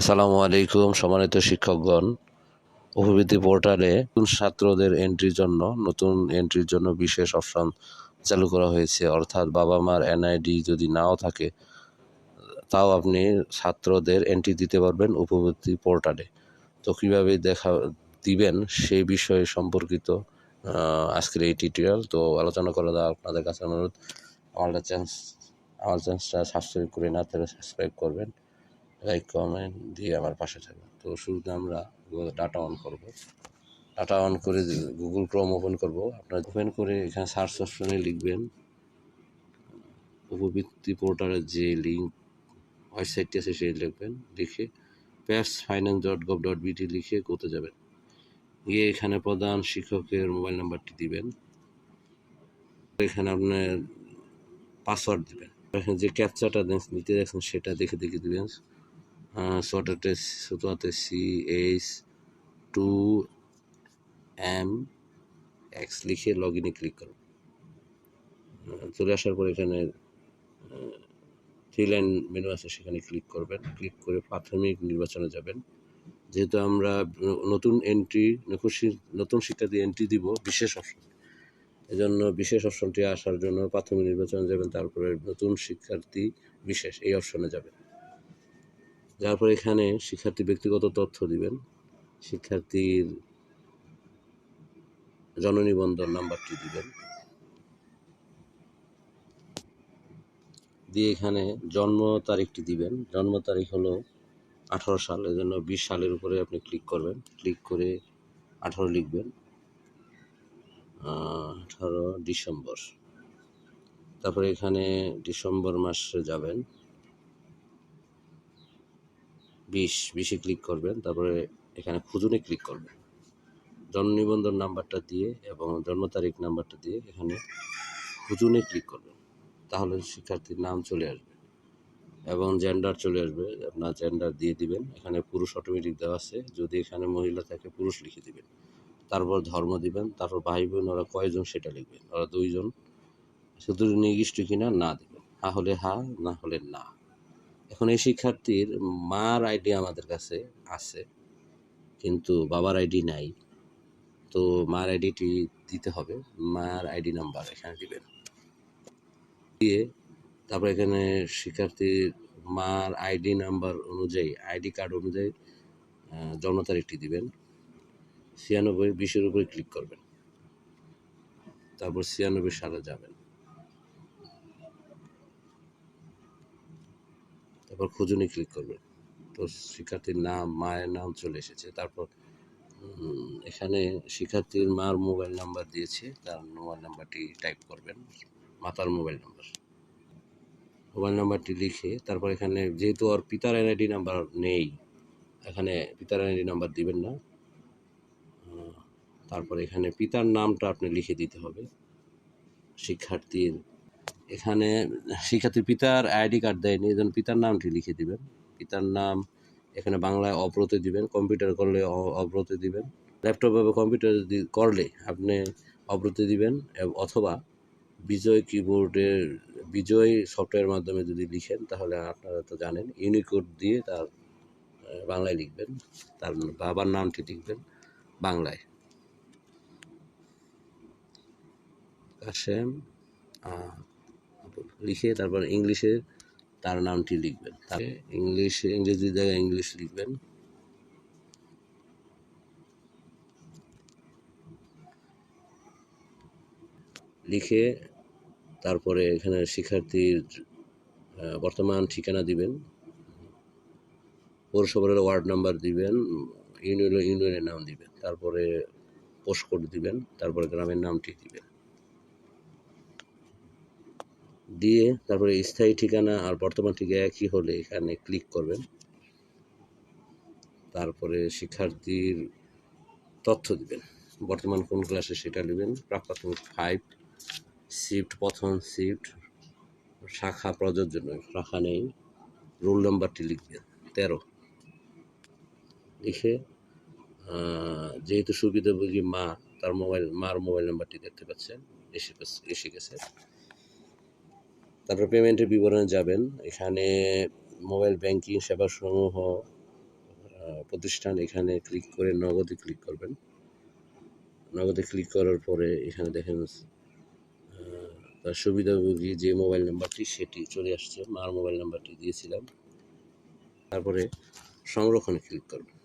আসসালামু আলাইকুম সম্মানিত শিক্ষকগণ। উপবৃত্তি পোর্টালে ছাত্রদের এন্ট্রির জন্য, নতুন এন্ট্রির জন্য বিশেষ অপশন চালু করা হয়েছে। অর্থাৎ বাবা মার এনআইডি যদি নাও থাকে, তাও আপনি ছাত্রদের এন্ট্রি দিতে পারবেন উপবৃত্তি পোর্টালে। তো কীভাবে দেখা, দিবেন সেই বিষয়ে সম্পর্কিত আজকের এই টিউটোরিয়াল তো আলোচনা করা দেওয়া আপনাদের কাছে অনুরোধ, আমার চ্যান্স আমার চ্যানেলটা সাবস্ক্রাইব করে না, তাহলে সাবস্ক্রাইব করবেন। লাইক কমেন্ট দিয়ে আমার পাশে থাকবেন তো শুরুতে আমরা ডাটা অন করব। ডাটা অন করে গুগল ক্রোম ওপেন করব। আপনার ওপেন করে এখানে সার্চ অপশনে লিখবেন, উপবৃত্তি পোর্টালের যে লিঙ্ক ওয়েবসাইটটি আছে সেই লিখবেন, লিখে প্যাস ফাইন্যান্স ডট গভ ডট বিটি লিখে করতে যাবেন। গিয়ে এখানে প্রধান শিক্ষকের মোবাইল নাম্বারটি দিবেন। এখানে আপনার পাসওয়ার্ড দিবেন। এখানে যে ক্যাপচাটা নিতে দেখছেন সেটা দেখে দেখে দিবেন। শর্টহাটে ছোটোহাতে C H two M X লিখে লগ ইনে ক্লিক করুন চলে আসার পর এখানে থ্রি লাইন মেনু আছে, সেখানে ক্লিক করবেন। ক্লিক করে প্রাথমিক নির্বাচনে যাবেন। যেহেতু আমরা নতুন এন্ট্রি নতুন শিক্ষার্থী এন্ট্রি দিব, বিশেষ অপশন এজন্য বিশেষ অপশনটি আসার জন্য প্রাথমিক নির্বাচনে যাবেন, তারপরে নতুন শিক্ষার্থী বিশেষ এই অপশনে যাবেন। যার পর এখানে শিক্ষার্থী ব্যক্তিগত তথ্য দিবেন। শিক্ষার্থীর জননিবন্ধন নাম্বারটি দিবেন। দিয়ে এখানে জন্ম তারিখটি দিবেন। জন্ম তারিখ হলো আঠারো সাল, এজন্য বিশ সালের উপরে আপনি ক্লিক করবেন। ক্লিক করে আঠারো লিখবেন। আঠারো ডিসেম্বর। তারপরে এখানে ডিসেম্বর মাসে যাবেন। বিশ, বিশে ক্লিক করবেন, তারপরে এখানে খুঁজুনে ক্লিক করবেন। জন্ম নিবন্ধন নাম্বারটা দিয়ে এবং জন্ম তারিখ নাম্বারটা দিয়ে এখানে খুঁজুনে ক্লিক করবেন। তাহলে শিক্ষার্থীর নাম চলে আসবে এবং জেন্ডার চলে আসবে। আপনার জেন্ডার দিয়ে দিবেন। এখানে পুরুষ অটোমেটিক দেওয়া আছে। যদি এখানে মহিলা থাকে, পুরুষ লিখে দিবেন। তারপর ধর্ম দিবেন। তারপর ভাই বোন, ওরা কয়জন সেটা লিখবেন। ওরা দুইজন। শুধু নির্দিষ্ট কিনা না দিবেন। হা হলে হা, না হলে না। এখন এই শিক্ষার্থীর মার আইডি আমাদের কাছে আছে, কিন্তু বাবার আইডি নাই। তো মার আইডিটি দিতে হবে, মার আইডি নাম্বার এখানে দিবেন। দিয়ে তারপর এখানে শিক্ষার্থীর মার আইডি নাম্বার অনুযায়ী, আইডি কার্ড অনুযায়ী জন্ম তারিখটি দিবেন। ছিয়ানব্বই, বিশের উপরে ক্লিক করবেন। তারপর ছিয়ানব্বই সালে যাবেন। তারপর খুঁজুনি ক্লিক করবেন তো শিক্ষার্থীর নাম, মায়ের নাম চলে এসেছে। তারপর এখানে শিক্ষার্থীর মার মোবাইল নাম্বার দিয়েছে। তার মোবাইল নাম্বারটি টাইপ করবেন। মাতার মোবাইল নাম্বার মোবাইল নাম্বারটি লিখে তারপর এখানে যেহেতু আর পিতার এনআইডি নাম্বার নেই, এখানে পিতার এনআইডি নাম্বার দিবেন না। তারপর এখানে পিতার নামটা আপনি লিখে দিতে হবে। শিক্ষার্থীর এখানে শিক্ষার্থীর পিতার আইডি কার্ড দেয়নি, এই জন্য পিতার নামটি লিখে দিবেন। পিতার নাম এখানে বাংলায় অপ্রতে দিবেন, কম্পিউটার করলে অ- অপ্রতে দিবেন। ল্যাপটপ বা কম্পিউটার করলে আপনি অপ্রতে দিবেন অথবা বিজয় কিবোর্ডের, বিজয় সফটওয়্যার মাধ্যমে যদি লিখেন, তাহলে আপনারা তো জানেন, ইউনিকোড দিয়ে তার বাংলায় লিখবেন। তার বাবার নামটি লিখবেন বাংলায়। কাশেম লিখে তারপর ইংলিশে তার নামটি লিখবেন। তার ইংলিশে ইংরেজি জায়গায় ইংলিশ লিখবেন। লিখে তারপরে এখানে শিক্ষার্থীর বর্তমান ঠিকানা দিবেন। পৌরসভার ওয়ার্ড নাম্বার দিবেন ইউনিয়ন ইউনিয়নের নাম দিবেন, তারপরে পোস্ট কোড দিবেন, তারপরে গ্রামের নামটি দিবেন। দিয়ে তারপরে স্থায়ী ঠিকানা আর বর্তমান ঠিকানা একই হলে এখানে ক্লিক করবেন। তারপরে শিক্ষার্থীর তথ্য দিবেন। বর্তমান কোন ক্লাসে সেটা নেবেন। প্রাথমিক ফাইভ শিফট প্রথম শিফট শাখা প্রযোজ্য নয়, শাখা নেই। রোল নাম্বারটি লিখবেন তেরো। লিখে যেহেতু সুবিধাভোগী মা, তার মোবাইল মার মোবাইল নাম্বারটি দেখতে পাচ্ছেন, এসে এসে গেছে। তারপর পেমেন্টের বিবরণে যাবেন। এখানে মোবাইল ব্যাংকিং সেবাসমূহ প্রতিষ্ঠান এখানে ক্লিক করে নগদে ক্লিক করবেন। নগদে ক্লিক করার পরে এখানে দেখেন তার সুবিধাভোগী যে মোবাইল নাম্বারটি সেটি চলে আসছে। মার মোবাইল নাম্বারটি দিয়েছিলাম। তারপরে সংরক্ষণে ক্লিক করবেন।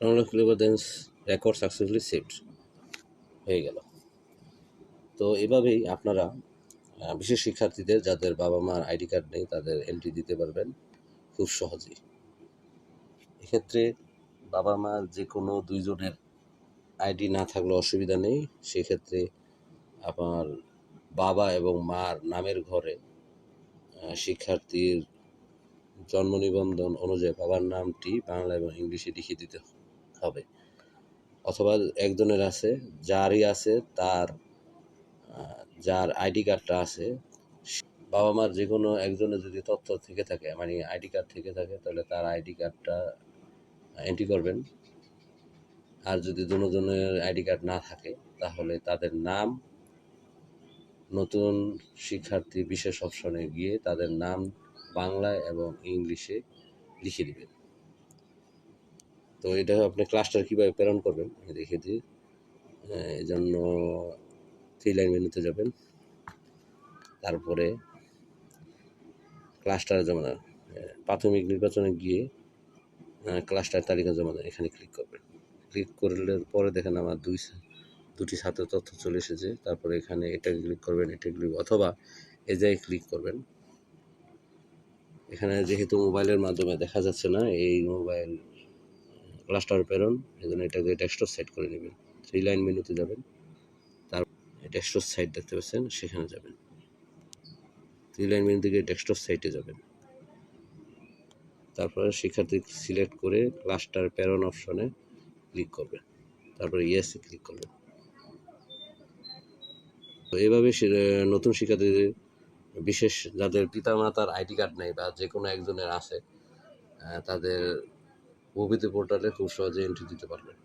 সংরক্ষণ ক্লিক করে দেন রেকর্ড সাকসেসফুলি সেভড হয়ে গেল। তো এভাবেই আপনারা বিশেষ শিক্ষার্থীদের যাদের বাবা মার আইডি কার্ড নেই, তাদের এন্ট্রি দিতে পারবেন খুব সহজেই। এক্ষেত্রে বাবা মার যে কোনো দুইজনের আইডি না থাকলে অসুবিধা নেই। সেক্ষেত্রে আপনার বাবা এবং মার নামের ঘরে শিক্ষার্থীর জন্ম নিবন্ধন অনুযায়ী বাবার নামটি বাংলা এবং ইংলিশে লিখে দিতে হবে। অথবা একজনের আছে, যারই আছে, তার যার আইডি কার্ডটা আছে বাবা মার যে কোনো একজনের যদি তথ্য থেকে থাকে মানে আইডি কার্ড থেকে থাকে, তাহলে তার আইডি কার্ডটা এন্ট্রি করবেন। আর যদি দুজনের আইডি কার্ড না থাকে, তাহলে তাদের নাম, নতুন শিক্ষার্থী বিশেষ অপশনে গিয়ে তাদের নাম বাংলায় এবং ইংলিশে লিখে দিবেন। তো এটা আপনি ক্লাসটা কীভাবে প্রেরণ করবেন দেখিয়ে দিই। এই জন্য থ্রি লাইন মেনুতে যাবেন। তারপরে ক্লাস্টার জমা। প্রাথমিক নির্বাচনে গিয়ে ক্লাস্টার তালিকা জমা এখানে ক্লিক করবেন। ক্লিক করলে পরে দেখেন আমার দুই দুটি ছাত্র তথ্য চলে এসেছে। তারপরে এখানে এটা ক্লিক করবেন, এটা ক্লিক অথবা এ জায়গায় ক্লিক করবেন। এখানে যেহেতু মোবাইলের মাধ্যমে দেখা যাচ্ছে না, এই মোবাইল ক্লাস্টার প্রেরণ, এই জন্য এটাকে ডেস্কটপ সেট করে নেবেন। থ্রি লাইন মেনুতে যাবেন। ডেস্কটপ সাইট দেখতে পাচ্ছেন, সেখানে যাবেন। থ্রি লাইন মেনু থেকে ডেস্কটপ সাইটে যাবেন। তারপরে শিক্ষার্থী সিলেক্ট করে ক্লাস্টার প্রেরণ অপশনে ক্লিক করবেন। তারপরে ইয়েসে ক্লিক করবেন। তো এইভাবে নতুন শিক্ষার্থীদের, বিশেষ যাদের পিতামাতার আইডি কার্ড নেই বা যে কোনো একজনের আছে তাদের ওবিতে পোর্টালে খুব সহজে এন্ট্রি দিতে পারবেন।